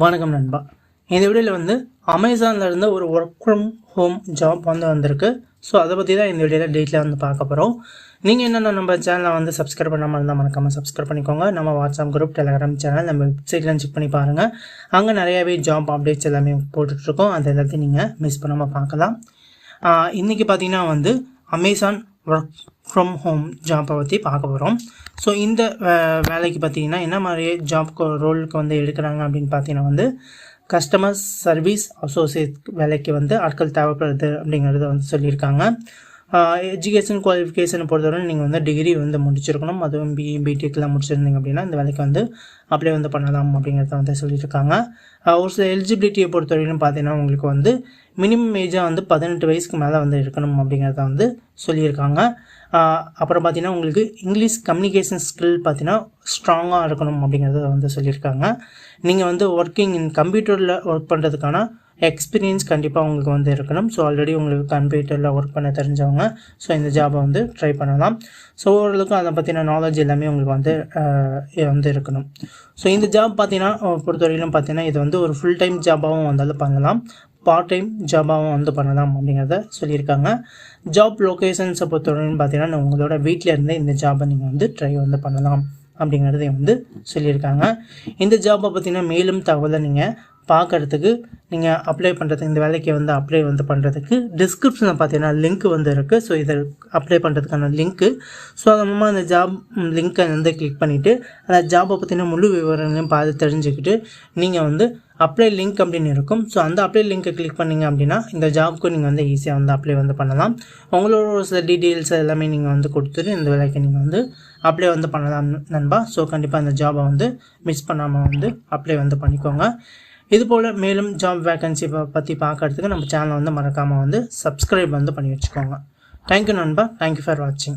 வணக்கம் நண்பா. இந்த வீடியோவில் வந்து அமேசானில் இருந்து ஒரு ஒர்க் ஃப்ரம் ஹோம் ஜாப் வந்து வந்திருக்கு. ஸோ அதை பற்றி தான் இந்த வீடியோவில் டீட்டெயிலாக வந்து பார்க்க போகிறோம் நீங்கள் என்னென்ன நம்ம சேனலை வந்து சப்ஸ்கிரைப் பண்ணாமல் இருந்தால் மறக்காமல் சப்ஸ்கிரைப் பண்ணிக்கோங்க. நம்ம வாட்ஸ்அப் குரூப் டெலகிராம் சேனல் நம்ம வெப்சைட்லாம் செக் பண்ணி பாருங்கள் அங்கே நிறையாவே ஜாப் அப்டேட்ஸ் எல்லாமே போட்டுட்ருக்கோம் அது எல்லாத்தையும் நீங்கள் மிஸ் பண்ணாமல் பார்க்கலாம். இன்றைக்கி பார்த்தீங்கன்னா வந்து அமேசான் ஒர்க் ஃப்ரம் ஹோம் ஜாப்பை பற்றி பார்க்க போகிறோம் ஸோ இந்த வே- வேலைக்கு பார்த்தீங்கன்னா என்ன மாதிரி ஜாப் ரோலுக்கு வந்து எடுக்கிறாங்க அப்படின்னு பார்த்தீங்கன்னா வந்து கஸ்டமர் சர்வீஸ் அசோசியேட் வேலைக்கு வந்து ஆட்கள் தேவைப்படுது அப்படிங்கிறத வந்து சொல்லியிருக்காங்க. எஜுகேஷன் குவாலிஃபிகேஷனை பொறுத்தவரை நீங்கள் வந்து டிகிரி வந்து முடிச்சிருக்கணும். அதுவும் பிஇ பிடெக்லாம் முடிச்சிருந்தீங்க அப்படின்னா இந்த வேலைக்கு வந்து அப்ளை வந்து பண்ணலாம் அப்படிங்கிறத வந்து சொல்லியிருக்காங்க. ஒரு சில எலிஜிபிலிட்டியை பொறுத்தவரையிலும் பார்த்தீங்கன்னா உங்களுக்கு வந்து மினிமம் ஏஜாக வந்து பதினெட்டு வயசுக்கு மேலே வந்து இருக்கணும் அப்படிங்கிறத வந்து சொல்லியிருக்காங்க. அப்புறம் பார்த்தீங்கன்னா உங்களுக்கு இங்கிலீஷ் கம்யூனிகேஷன் ஸ்கில் பார்த்தீங்கன்னா ஸ்ட்ராங்காக இருக்கணும் அப்படிங்கிறத வந்து சொல்லியிருக்காங்க. நீங்கள் வந்து ஒர்க்கிங் இன் கம்ப்யூட்டரில் ஒர்க் பண்ணுறதுக்கான எக்ஸ்பீரியன்ஸ் கண்டிப்பாக உங்களுக்கு வந்து இருக்கணும். ஸோ ஆல்ரெடி உங்களுக்கு கம்ப்யூட்டரில் ஒர்க் பண்ண தெரிஞ்சவங்க ஸோ இந்த ஜாபை வந்து ட்ரை பண்ணலாம். ஸோ ஓரளவுக்கு அதை பற்றின நாலேஜ் எல்லாமே உங்களுக்கு வந்து வந்து இருக்கணும். ஸோ இந்த ஜாப் பார்த்தீங்கன்னா பொறுத்தவரையிலும் பார்த்தீங்கன்னா இது வந்து ஒரு ஃபுல் டைம் ஜாபாகவும் வந்தாலும் பண்ணலாம். பார்ட் டைம் ஜாபாகவும் வந்து பண்ணலாம் அப்படிங்கிறத சொல்லியிருக்காங்க. ஜாப் லொக்கேஷன்ஸை பொறுத்தவரைன்னு பார்த்தீங்கன்னா உங்களோட வீட்டில் இருந்தே இந்த ஜாபை நீங்கள் வந்து ட்ரை வந்து பண்ணலாம் அப்படிங்கிறதையும் வந்து சொல்லியிருக்காங்க. இந்த ஜாப்பை பார்த்தீங்கன்னா மேலும் தகவலை நீங்கள் பார்க்கறதுக்கு நீங்கள் அப்ளை பண்ணுறதுக்கு இந்த வேலைக்கு வந்து அப்ளை வந்து பண்ணுறதுக்கு டிஸ்கிரிப்ஷனில் பார்த்தீங்கன்னா லிங்க் வந்து இருக்குது ஸோ இதை அப்ளை பண்ணுறதுக்கான லிங்க்கு ஸோ அது மூலமாக அந்த ஜாப் லிங்க்கை வந்து கிளிக் பண்ணிவிட்டு அந்த ஜாப்பை பற்றின முழு விவரங்களையும் பார்த்து தெரிஞ்சுக்கிட்டு நீங்கள் வந்து அப்ளை லிங்க் அப்படின்னு இருக்கும். ஸோ அந்த அப்ளை லிங்க்கை கிளிக் பண்ணீங்க அப்படின்னா இந்த ஜாப்க்கு நீங்கள் வந்து ஈஸியாக வந்து அப்ளை வந்து பண்ணலாம். உங்களோட ஒரு சில டீட்டெயில்ஸ் எல்லாமே நீங்கள் வந்து கொடுத்துட்டு இந்த வேலைக்கு நீங்கள் வந்து அப்ளை வந்து பண்ணலாம் நண்பா. ஸோ கண்டிப்பாக அந்த ஜாபை வந்து மிஸ் பண்ணாமல் வந்து அப்ளை வந்து பண்ணிக்கோங்க. இது போல் மேலும் ஜாப் வேகன்சி பற்றி பார்க்கறதுக்கு நம்ம சேனலை வந்து மறக்காமல் வந்து சப்ஸ்கிரைப் வந்து பண்ணி வச்சுக்கோங்க. தேங்க்யூ நண்பா. தேங்க்யூ ஃபார் வாட்சிங்